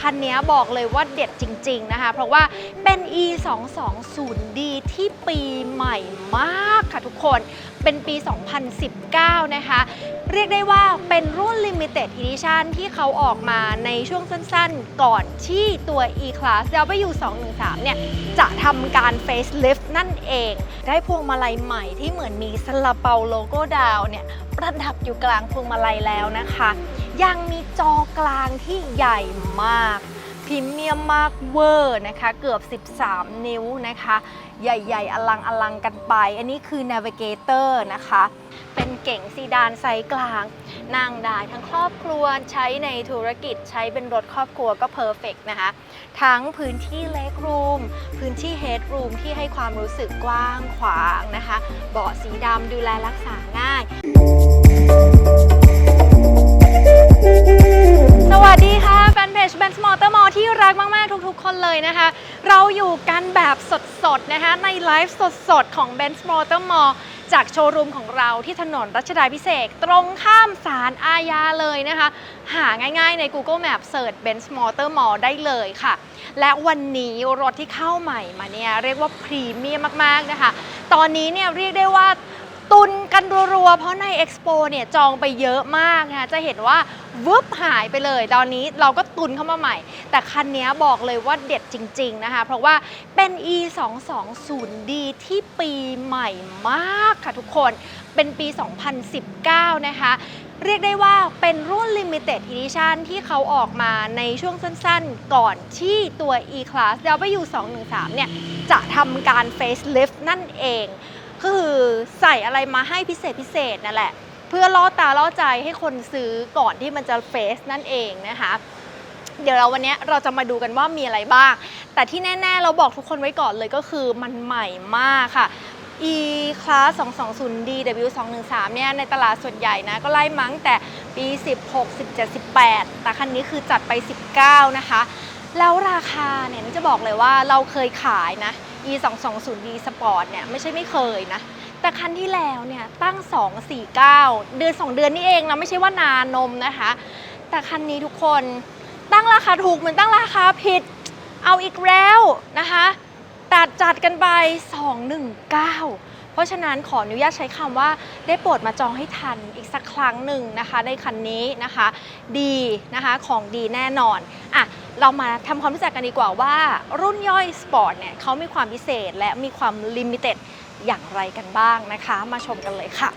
คันนี้บอกเลยว่าเด็ดจริง ๆ นะคะ เพราะว่าเป็น e 2 2 0 d ที่ปีใหม่มากค่ะทุกคน เป็นปี 2019 นะคะ เรียกได้ว่าเป็นรุ่น Limited Edition ที่เขาออกมาในช่วงสั้นๆ ก่อนที่ตัว E-Class W213 เนี่ย จะทำการ facelift นั่นเอง ได้พวงมาลัยใหม่ที่เหมือนมีซาลาเปาโลโก้ดาวเนี่ย ประดับอยู่กลางพวงมาลัยแล้วนะคะ ยังมีจอกลางที่ใหญ่มากพรีเมียมมากเวอร์นะคะ เกือบ 13 นิ้วนะคะ ใหญ่ๆ อลังอลังกันไป อันนี้คือ Navigator นะคะ เป็นเก่งซีดานไซส์กลาง นั่งได้ทั้งครอบครัวใช้ในธุรกิจใช้เป็นรถครอบครัวก็เพอร์เฟกนะคะ ทั้งพื้นที่เล็กรูม พื้นที่เฮดรูมที่ให้ความรู้สึกกว้างขวางนะคะ เบาะสีดำดูแลรักษาง่าย สวัสดีค่ะแฟนเพจ b e n z Motor Mall ที่รักมาก ๆ ทุก ๆ คนเลยนะคะ เราอยู่กันแบบสด ๆ นะคะในไลฟ์สด ๆ ของ b e n z Motor Mall จากโชว์รูมของเราที่ถนนรัชดาพิเศษตรงข้ามศาลอาญาเลยนะคะ หาง่ายๆใน Google Map เสิร์ช Benz Motor Mall ได้เลยค่ะ และวันนี้รถที่เข้าใหม่มาเนี่ยเรียกว่าพรีเมียมมาก ๆ นะคะ ตอนนี้เนี่ยเรียกได้ว่า ตุนกันรัวๆ เพราะใน Expo เนี่ยจองไปเยอะมากนะคะจะเห็นว่าวึบหายไปเลย ตอนนี้เราก็ตุนเข้ามาใหม่ แต่คันนี้บอกเลยว่าเด็ดจริง ๆ นะคะ เพราะว่าเป็น e 2 2 0 d ที่ปีใหม่มากค่ะทุกคนเป็นปี 2019 นะคะเรียกได้ว่าเป็นรุ่น Limited Edition ที่เขาออกมาในช่วงสั้นๆ ก่อนที่ตัว E-Class W213 เนี่ย จะทำการ facelift นั่นเอง คือใส่อะไรมาให้พิเศษพิเศษนั่นแหละ เพื่อล่อตาล่อใจให้คนซื้อก่อนที่มันจะเฟสนั่นเองนะคะเดี๋ยวเราวันนี้เราจะมาดูกันว่ามีอะไรบ้าง แต่ที่แน่ ๆ เราบอกทุกคนไว้ก่อนเลยก็คือมันใหม่มากค่ะ e class 220d w 213เนี่ยในตลาดส่วนใหญ่นะ ก็ไล่มั้งแต่ปี 16 17 18 แต่คันนี้คือจัดไป 19 นะคะ แล้วราคาเนี่ยจะบอกเลยว่าเราเคยขายนะ e 2 2 0 d sport เนี่ยไม่ใช่ไม่เคยนะ แต่คันที่แล้วเนี่ยตั้ง 249 เดือน 2 เดือนนี่เองนะไม่ใช่ว่านานมนะคะ แต่คันนี้ทุกคนตั้งราคาถูกเหมือนตั้งราคาผิด เอาอีกแล้วนะคะ ตัดจัดกันไป 219 เพราะฉะนั้นขออนุญาตใช้คำว่าได้โปรดมาจองให้ทันอีกสักครั้งหนึ่งนะคะ ในคันนี้นะคะ ดีนะคะของดีแน่นอนอะเรามาทำความรู้จักกันดีกว่าว่า รุ่นย่อยสปอร์ตเนี่ยเขามีความพิเศษและมีความลิมิเต็ดอย่างไรกันบ้างนะคะ มาชมกันเลยค่ะ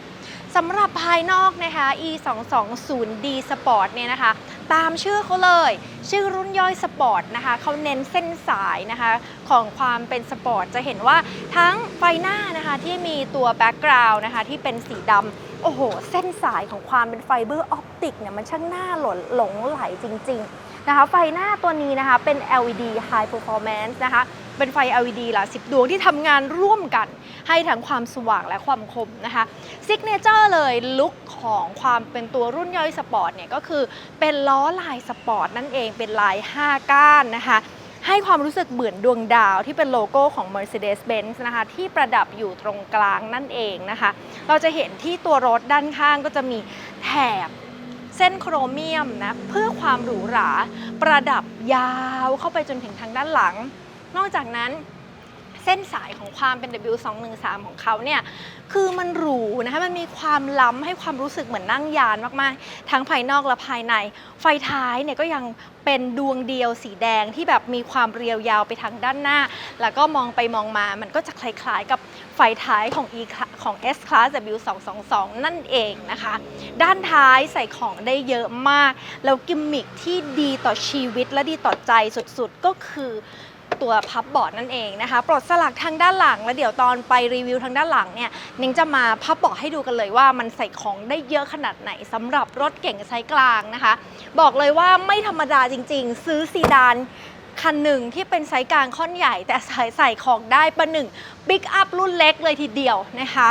สำหรับภายนอกนะคะ e 2 2 0 d Sport เนี่ยนะคะ ตามชื่อเขาเลย ชื่อรุ่นย่อยสปอร์ตนะคะเขาเน้นเส้นสายนะคะ ของความเป็นสปอร์ตจะเห็นว่าทั้งไฟหน้านะคะที่มีตัวแบ็กกราวน์นะคะที่เป็นสีดำโอ้โห เส้นสายของความเป็นไฟเบอร์ออปติกเนี่ยมันช่างน่าหลงหลงไหลจริง ๆ นะคะ ไฟหน้าตัวนี้นะคะเป็น LED High Performance นะคะ เป็นไฟ LED หลายสิบดวงที่ทำงานร่วมกัน ให้ทั้งความสว่างและความคมนะคะซิกเนเจอร์เลยลุคของความเป็นตัวรุ่นย่อยสปอร์ตเนี่ยก็คือเป็นล้อลายสปอร์ตนั่นเองเป็นลาย 5 ก้านนะคะ ให้ความรู้สึกเหมือนดวงดาวที่เป็นโลโก้ของ Mercedes-Benz นะคะที่ประดับอยู่ตรงกลางนั่นเองนะคะ เราจะเห็นที่ตัวรถด้านข้างก็จะมีแถบเส้นโครเมียมนะเพื่อความหรูหราประดับยาวเข้าไปจนถึงทางด้านหลัง นอกจากนั้น เส้นสายของความเป็น W213 ของเขาเนี่ยคือมันหรูนะคะมันมีความล้ำให้ความรู้สึกเหมือนนั่งยานมากๆ ทั้งภายนอกและภายใน ไฟท้ายเนี่ยก็ยังเป็นดวงเดียวสีแดงที่แบบมีความเรียวยาวไปทางด้านหน้า แล้วก็มองไปมองมา มันก็จะคล้ายๆกับไฟท้ายของ E ของ S Class W222 นั่นเองนะคะ ด้านท้ายใส่ของได้เยอะมาก แล้วกิมมิคที่ดีต่อชีวิตและดีต่อใจสุดๆ ก็คือ ตัวพับบอร์ดนั่นเองนะคะ ปลดสลักทางด้านหลัง แล้วเดี๋ยวตอนไปรีวิวทางด้านหลังเนี่ยนิ้งจะมาพับบอร์ดให้ดูกันเลยว่ามันใส่ของได้เยอะขนาดไหนสำหรับรถเก่งไซส์กลางนะคะ บอกเลยว่าไม่ธรรมดาจริง ๆ ซื้อซีดานคันหนึ่งที่เป็นไซส์กลางค่อนใหญ่ แต่ใส่ใส่ของได้ประหนึ่งบิ๊กอัพรุ่นเล็กเลยทีเดียวนะคะ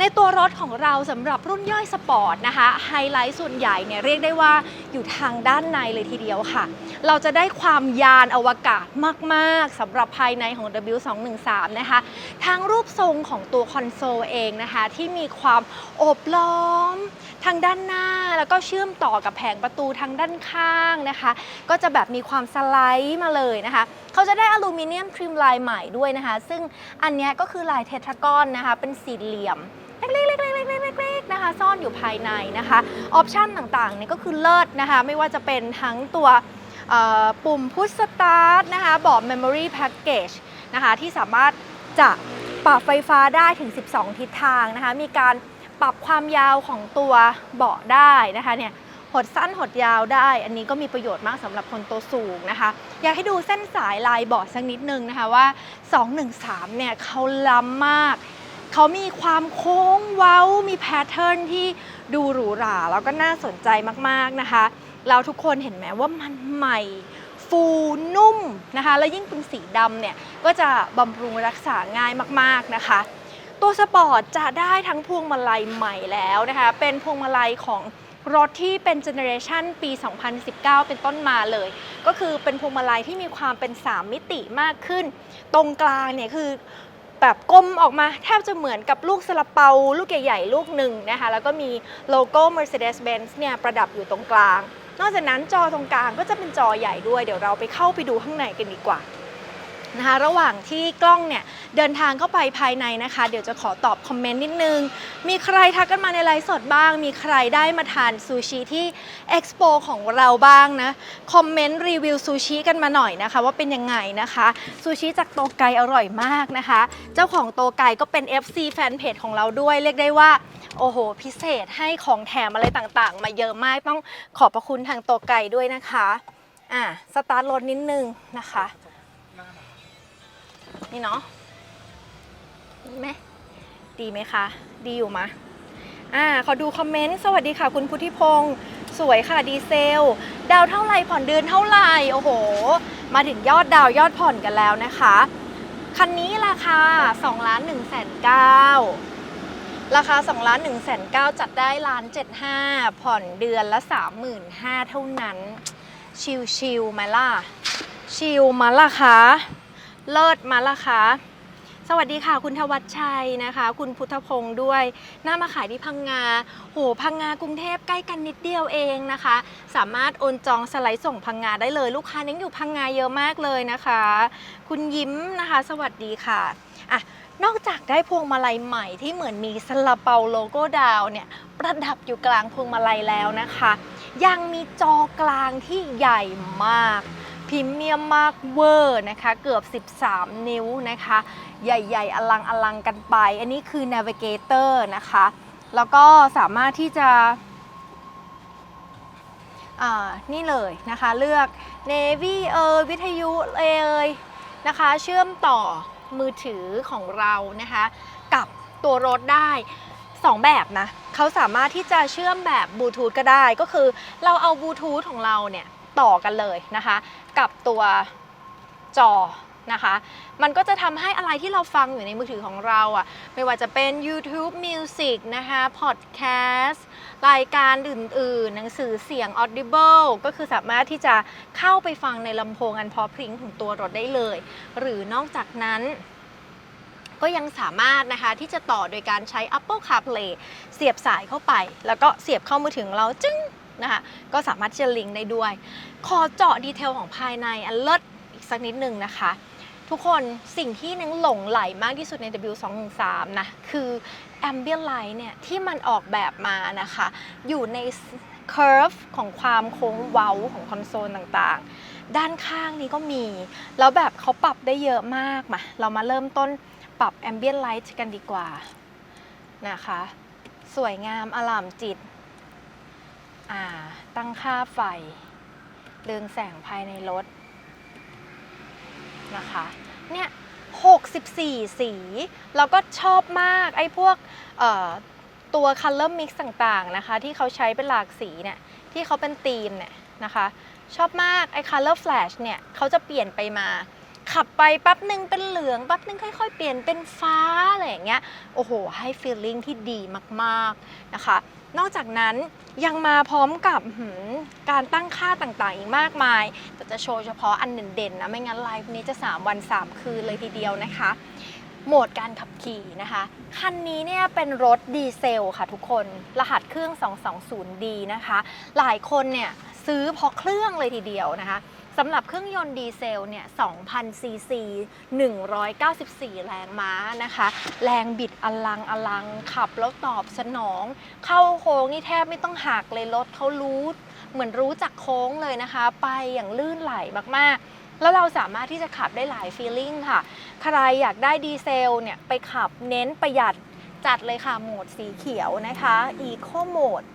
ในตัวรถของเราสำหรับรุ่นย่อยสปอร์ตนะคะไฮไลท์ส่วนใหญ่เนี่ยเรียกได้ว่าอยู่ทางด้านในเลยทีเดียวค่ะ เราจะได้ความยานอวกาศมากๆสำหรับภายในของ W213 นะคะทั้งรูปทรงของตัวคอนโซลเองนะคะ ที่มีความโอบล้อม ทางด้านหน้าแล้วก็เชื่อมต่อกับแผงประตูทางด้านข้างนะคะ ก็จะแบบมีความสไลด์มาเลยนะคะ เขาจะได้อลูมิเนียมทริมลายใหม่ด้วยนะคะ ซึ่งอันนี้ก็คือลายเททรากอนนะคะ เป็นสี่เหลี่ยมเล็กๆๆๆๆๆนะคะ ซ่อนอยู่ภายในนะคะออปชันต่างๆเนี่ยก็คือเลิศนะคะ ไม่ว่าจะเป็นทั้งตัวปุ่มพุชสตาร์ทนะคะบอก Memory Package นะคะที่สามารถจะปรับไฟฟ้าได้ถึง 12 ทิศทางนะคะ มีการ ปรับความยาวของตัวเบาะได้นะคะเนี่ยหดสั้นหดยาวได้ อันนี้ก็มีประโยชน์มากสำหรับคนตัวสูงนะคะ อยากให้ดูเส้นสายลายเบาะสักนิดนึงนะคะว่า 213 เนี่ยเขาล้ำมาก เขามีความโค้งเว้า มีแพทเทิร์นที่ดูหรูหราแล้วก็น่าสนใจมากๆนะคะแล้วทุกคนเห็นไหมว่ามันใหม่ ฟูนุ่มนะคะ แล้วยิ่งเป็นสีดำเนี่ยก็จะบำรุงรักษาง่ายมากๆนะคะ ตัวสปอร์ตจะได้ทั้งพวงมาลัยใหม่แล้วนะคะ เป็นพวงมาลัยของรถที่เป็นเจเนอเรชันปี 2019 เป็นต้นมาเลย ก็คือเป็นพวงมาลัยที่มีความเป็น 3 มิติมากขึ้น ตรงกลางเนี่ยคือแบบกลมออกมาแทบจะเหมือนกับลูกสลับเปา ลูกใหญ่ๆ ลูกหนึ่งนะคะ แล้วก็มีโลโก้ Mercedes-Benz เนี่ยประดับอยู่ตรงกลาง นอกจากนั้นจอตรงกลางก็จะเป็นจอใหญ่ด้วย เดี๋ยวเราไปเข้าไปดูข้างในกันดีกว่า นะคะระหว่างที่กล้องเนี่ยเดินทางเข้าไปภายในนะคะ เดี๋ยวจะขอตอบคอมเมนต์นิดนึง มีใครทักกันมาในไลฟ์สดบ้าง มีใครได้มาทานซูชิที่เอ็กซ์โปของเราบ้างนะ คอมเมนต์รีวิวซูชิกันมาหน่อยนะคะ ว่าเป็นยังไงนะคะซูชิจากโตไกอร่อยมากนะคะ เจ้าของโตไกก็เป็น FC แฟนเพจของเราด้วยเรียกได้ว่าโอ้โห พิเศษให้ของแถมอะไรต่างๆ มาเยอะมากต้องขอบพระคุณทางโตไกด้วยนะคะอะสตาร์ทรถนิดนึงนะคะ นี่เนาะดีไหมดีไหมคะ ดีอยู่มะอ่าขอดูคอมเมนต์ สวัสดีค่ะคุณพุทธิพงศ์สวยค่ะดีเซล ดาวเท่าไหร่ผ่อนเดือนเท่าไหร่ โอ้โห มาถึงยอดดาวยอดผ่อนกันแล้วนะคะ คันนี้ราคา2ล้าน1แสน9ราคา2ล้าน1แสน9จัดได้ล้าน75 ผ่อนเดือนละ 35,000 เท่านั้น ชิลชิลๆไหมล่ะ ชิลมาล่ะคะ เลิศมาละคะสวัสดีค่ะคุณทวัชชัยนะคะ คุณพุทธพงศ์ด้วยน่ามาขายที่พังงาโหพังงากรุงเทพใกล้กันนิดเดียวเองนะคะ สามารถโอนจองสไลด์ส่งพังงาได้เลยลูกค้ายังอยู่พังงาเยอะมากเลยนะคะ คุณยิ้มนะคะ สวัสดีค่ะอะนอกจากได้พวงมาลัยใหม่ที่เหมือนมีสลาเปาโลโก้ดาวเนี่ยประดับอยู่กลางพวงมาลัยแล้วนะคะ ยังมีจอกลางที่ใหญ่มาก รีเมียมมากเวอร์นะคะ เกือบ 13 นิ้วนะคะ ใหญ่ๆ อลังอลังกันไป อันนี้คือ Navigator นะคะ แล้วก็สามารถที่จะอ่านี่เลยนะคะเลือก Navy เอยวิทยุเอยนะคะ เชื่อมต่อมือถือของเรานะคะ กับตัวรถได้ 2 แบบนะเขาสามารถที่จะเชื่อมแบบบลูทูธก็ได้ก็คือเราเอาบลูทูธของเราเนี่ย ต่อกันเลยนะคะ กับตัวจอนะคะ มันก็จะทำให้อะไรที่เราฟังอยู่ในมือถือของเราอะ่ะ ไม่ว่าจะเป็น YouTube Music นะคะ Podcast รายการอื่นๆ หนังสือเสียง Audible ก็คือสามารถที่จะเข้าไปฟังในลำโพงอันพอพริ้งของตัวรถได้เลย หรือนอกจากนั้นก็ยังสามารถนะคะที่จะต่อโดยการใช้ Apple CarPlay เสียบสายเข้าไป แล้วก็เสียบเข้ามือถือของเราจึ้ง นะคะก็สามารถที่จะลิงก์ได้ด้วย ขอเจาะดีเทลของภายในอันเลิศอีกสักนิดหนึ่งนะคะ ทุกคนสิ่งที่นังหลงไหลมากที่สุดใน W213 นะคือ Ambient Light เนี่ยที่มันออกแบบมานะคะ อยู่ใน curve ของความโค้งเว้าของคอนโซลต่างๆ ด้านข้างนี้ก็มี แล้วแบบเขาปรับได้เยอะมากมา เรามาเริ่มต้นปรับ Ambient Light กันดีกว่านะคะ สวยงามอลามจิต ตั้งค่าไฟ เรืองแสงภายในรถนะคะ เนี่ย 64 สี แล้วก็ชอบมาก ไอ้พวกตัว color mix ต่างๆนะคะ ที่เขาใช้เป็นหลากสีเนี่ย ที่เขาเป็นธีมเนี่ยนะคะ ชอบมาก ไอ้ color flash เนี่ยเขาจะเปลี่ยนไปมา ขับไปแป๊บหนึ่งเป็นเหลือง แป๊บหนึ่งค่อยๆ เปลี่ยนเป็นฟ้า อะไรอย่างเงี้ย โอ้โห ให้ฟีลลิ่งที่ดีมากๆนะคะ นอกจากนั้น ยังมาพร้อมกับหืมการตั้งค่าต่างๆ อีกมากมาย แต่จะโชว์เฉพาะอันเด่นๆนะ ไม่งั้นไลฟ์นี้จะ 3 วัน 3 คืนเลยทีเดียวนะคะ โหมดการขับขี่นะคะ คันนี้เนี่ยเป็นรถดีเซลค่ะทุกคน รหัสเครื่อง 220D นะคะ หลายคนเนี่ยซื้อเพราะเครื่องเลยทีเดียวนะคะ สำหรับเครื่องยนต์ดีเซลเนี่ย2,000ซีซี194 แรงม้านะคะ แรงบิดอลังอลังขับแล้วตอบสนอง เข้าโค้งนี่แทบไม่ต้องหักเลยรถเขารู้ เหมือนรู้จักโค้งเลยนะคะ ไปอย่างลื่นไหลมากๆแล้วเราสามารถที่จะขับได้หลายฟีลลิ่งค่ะ ใครอยากได้ดีเซลเนี่ยไปขับเน้นประหยัดจัดเลยค่ะ โหมดสีเขียวนะคะ Eco Mode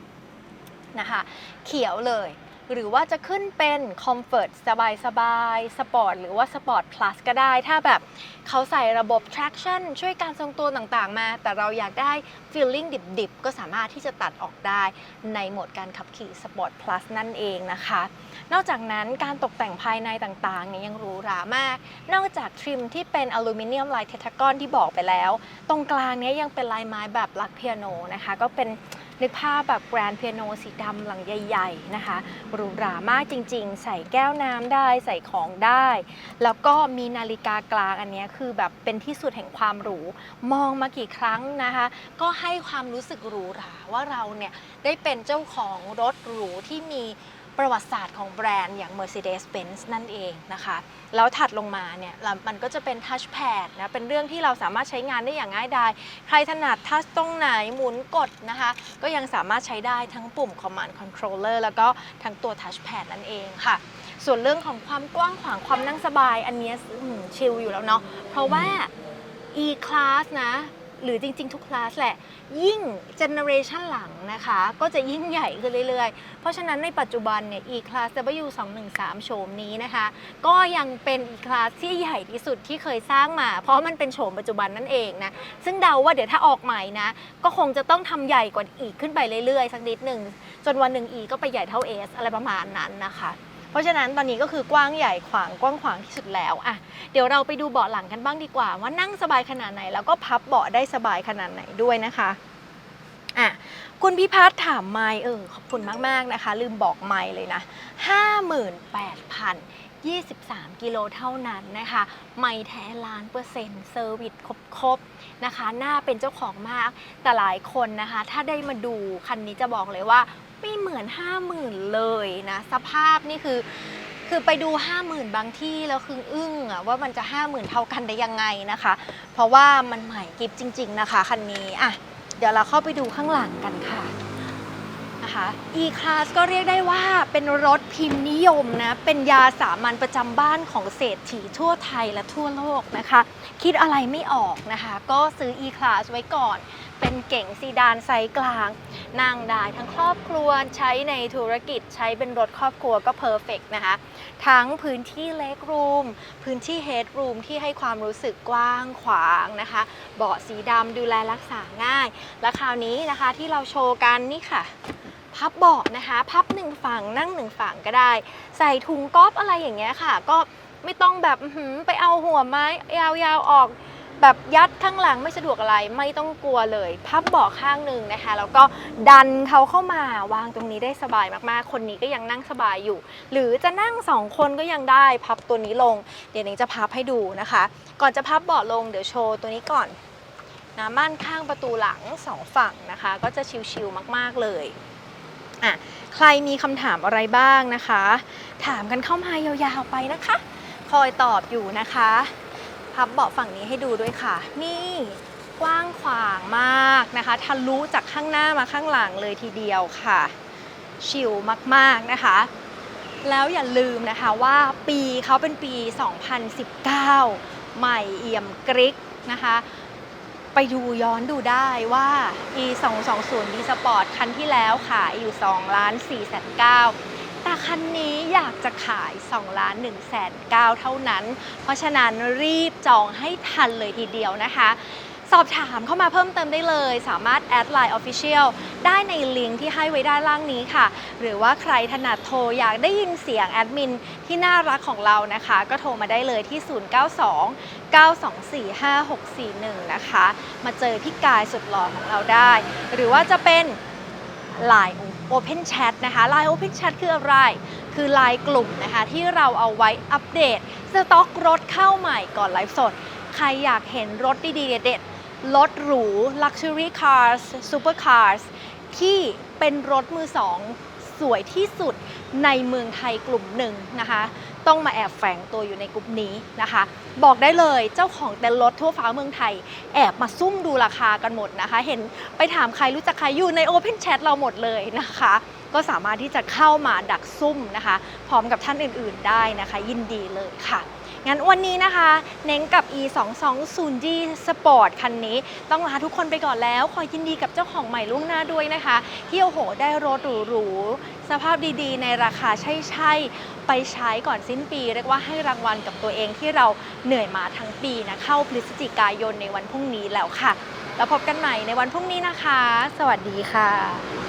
นะคะ เขียวเลย หรือว่าจะขึ้นเป็น Comfort สบายสบายสปอร์ตหรือว่า Sport Plus ก็ได้ ถ้าแบบเขาใส่ระบบ traction ช่วยการทรงตัวต่างๆมา แต่เราอยากได้ feeling ดิบๆ ก็สามารถที่จะตัดออกได้ในโหมดการขับขี่ Sport Plus นั่นเองนะคะ นอกจากนั้นการตกแต่งภายในต่างๆเนี่ยยังหรูหรามาก นอกจากทริมที่เป็นอลูมิเนียมลายเททากอนที่บอกไปแล้ว ตรงกลางเนี้ยยังเป็นลายไม้แบบลักเปียโนนะคะ ก็เป็น นึกภาพแบบแกรนด์เปียโนสีดำหลังใหญ่ ๆ นะคะหรูหรามากจริง ๆ ใส่แก้วน้ำได้ใส่ของได้ แล้วก็มีนาฬิกากลางอันนี้คือแบบเป็นที่สุดแห่งความหรู มองมากี่ครั้งนะคะ ก็ให้ความรู้สึกหรูหราว่าเราเนี่ยได้เป็นเจ้าของรถหรูที่มี ประวัติศาสตร์ของแบรนด์อย่าง Mercedes-Benz นั่นเองนะคะ แล้วถัดลงมาเนี่ยมันก็จะเป็น Touchpad นะเป็นเรื่องที่เราสามารถใช้งานได้อย่างง่ายดาย ใครถนัดทัชตรงไหนหมุนกดนะคะ ก็ยังสามารถใช้ได้ทั้งปุ่ม Command Controller แล้วก็ทั้งตัว Touchpad นั่นเองค่ะ ส่วนเรื่องของความกว้างขวางความนั่งสบาย อันนี้ชิลอยู่แล้วเนาะเพราะว่า E-Class นะ หรือจริงๆ ทุกคลาสแหละ ยิ่งเจเนอเรชันหลังนะคะ ก็จะยิ่งใหญ่ขึ้นเรื่อยๆ เพราะฉะนั้นในปัจจุบันเนี่ย E-Class W213 โฉมนี้นะคะ ก็ยังเป็น E-Class ที่ใหญ่ที่สุดที่เคยสร้างมา เพราะมันเป็นโฉมปัจจุบันนั่นเองนะ ซึ่งเดาว่าเดี๋ยวถ้าออกใหม่นะ ก็คงจะต้องทำใหญ่กว่าอีกขึ้นไปเรื่อยๆ สักนิดหนึ่ง จนวันหนึ่ง E ก็ไปใหญ่เท่า S อะไรประมาณนั้นนะคะ เพราะฉะนั้นตอนนี้ก็คือกว้างใหญ่ขวางกว้างขวางที่สุดแล้วอะเดี๋ยวเราไปดูเบาะหลังกันบ้างดีกว่า ว่านั่งสบายขนาดไหน แล้วก็พับเบาะได้สบายขนาดไหนด้วยนะคะอะคุณพิพัฒน์ถามไม่เออขอบคุณมากๆนะคะ ลืมบอกไม่เลยนะ 58,023 กิโลเท่านั้นนะคะ ไม่แท้ล้านเปอร์เซ็นต์เซอร์วิสครบๆนะคะ น่าเป็นเจ้าของมาก แต่หลายคนนะคะ ถ้าได้มาดูคันนี้จะบอกเลยว่า ไม่เหมือน50,000เลยนะ สภาพนี่คือ คือไปดู50,000บางที่แล้วคืออึ้งอะว่ามันจะ50,000เท่ากันได้ยังไงนะคะ เพราะว่ามันใหม่กิฟจริง ๆ นะคะคันนี้อะเดี๋ยวเราเข้าไปดูข้างหลังกันค่ะนะคะ E-Class ก็เรียกได้ว่าเป็นรถพิมพ์นิยมนะ เป็นยาสามัญประจำบ้านของเศรษฐีทั่วไทยและทั่วโลกนะคะ คิดอะไรไม่ออกนะคะ ก็ซื้อ E-Class ไว้ก่อน เป็นเก๋งซีดานไซส์กลาง นั่งได้ทั้งครอบครัวใช้ในธุรกิจใช้เป็นรถครอบครัวก็เพอร์เฟกนะคะ ทั้งพื้นที่เล็กรูม พื้นที่เฮดรูมที่ให้ความรู้สึกกว้างขวางนะคะ เบาะสีดำดูแลรักษาง่าย และคราวนี้นะคะที่เราโชว์กันนี่ค่ะพับเบาะนะคะ พับหนึ่งฝั่งนั่งหนึ่งฝั่งก็ได้ ใส่ถุงก๊อฟอะไรอย่างเงี้ยค่ะ ก็ไม่ต้องแบบไปเอาหัวไม้ยาวๆออก แบบยัดข้างหลังไม่สะดวกอะไรไม่ต้องกลัวเลย พับเบาะข้างหนึ่งนะคะแล้วก็ดันเขาเข้ามาวางตรงนี้ได้สบายมากๆ คนนี้ก็ยังนั่งสบายอยู่ หรือจะนั่งสองคนก็ยังได้พับตัวนี้ลง เดี๋ยวนิงจะพับให้ดูนะคะ ก่อนจะพับเบาะลงเดี๋ยวโชว์ตัวนี้ก่อนนะม่านข้างประตูหลังสองฝั่งนะคะ ก็จะชิวๆมากๆเลยอะใครมีคำถามอะไรบ้างนะคะ ถามกันเข้ามายาวๆไปนะคะ คอยตอบอยู่นะคะ พับเบาะฝั่งนี้ให้ดูด้วยค่ะ นี่กว้างขวางมากนะคะทะลุจากข้างหน้ามาข้างหลังเลยทีเดียวค่ะ ชิลมากๆนะคะ แล้วอย่าลืมนะคะว่าปีเขาเป็นปี 2019 ใหม่เอี่ยมกริกนะคะ ไปดูย้อนดูได้ว่า e 2 2 0 d Sport คันที่แล้วขายอยู่2ล้าน4แสน9 แต่คันนี้อยากจะขาย2ล้าน1แสน9เท่านั้น เพราะฉะนั้นรีบจองให้ทันเลยทีเดียวนะคะ สอบถามเข้ามาเพิ่มเติมได้เลย สามารถแอดไลน์ Official ได้ในลิงก์ที่ให้ไว้ด้านล่างนี้ค่ะ หรือว่าใครถนัดโทรอยากได้ยินเสียงแอดมินที่น่ารักของเรานะคะ ก็โทรมาได้เลยที่ 092 924 5641 นะคะ มาเจอพี่กายสุดหล่อของเราได้ หรือว่าจะเป็น Line Open Chat นะคะ Line Open Chat คืออะไร คือ Line กลุ่มนะคะ ที่เราเอาไว้อัปเดต สต็อกรถเข้าใหม่ก่อนไลฟ์สด ใครอยากเห็นรถดีๆเด็ดๆรถหรู Luxury Cars Super Cars ที่เป็นรถมือสองสวยที่สุดในเมืองไทยกลุ่มหนึ่งนะคะ ต้องมาแอบแฝงตัวอยู่ในกลุ่มนี้นะคะ บอกได้เลยเจ้าของแต่รถทั่วฟ้าเมืองไทย แอบมาซุ่มดูราคากันหมดนะคะ เห็นไปถามใครรู้จักใครอยู่ใน Open Chat เราหมดเลยนะคะ ก็สามารถที่จะเข้ามาดักซุ่มนะคะ พร้อมกับท่านอื่น ๆ ได้นะคะ ยินดีเลยค่ะ งั้นวันนี้นะคะ เน้งกับ e 2 2 0 d Sport คันนี้ ต้องลาทุกคนไปก่อนแล้ว ขอยินดีกับเจ้าของใหม่ล่วงหน้าด้วยนะคะ ที่โอ้โห ได้รถหรูๆสภาพดีๆ ในราคาใช่ๆ ไปใช้ก่อนสิ้นปี เรียกว่าให้รางวัลกับตัวเองที่เราเหนื่อยมาทั้งปีนะเข้าพฤศจิกายนในวันพรุ่งนี้แล้วค่ะ แล้วพบกันใหม่ในวันพรุ่งนี้นะคะ สวัสดีค่ะ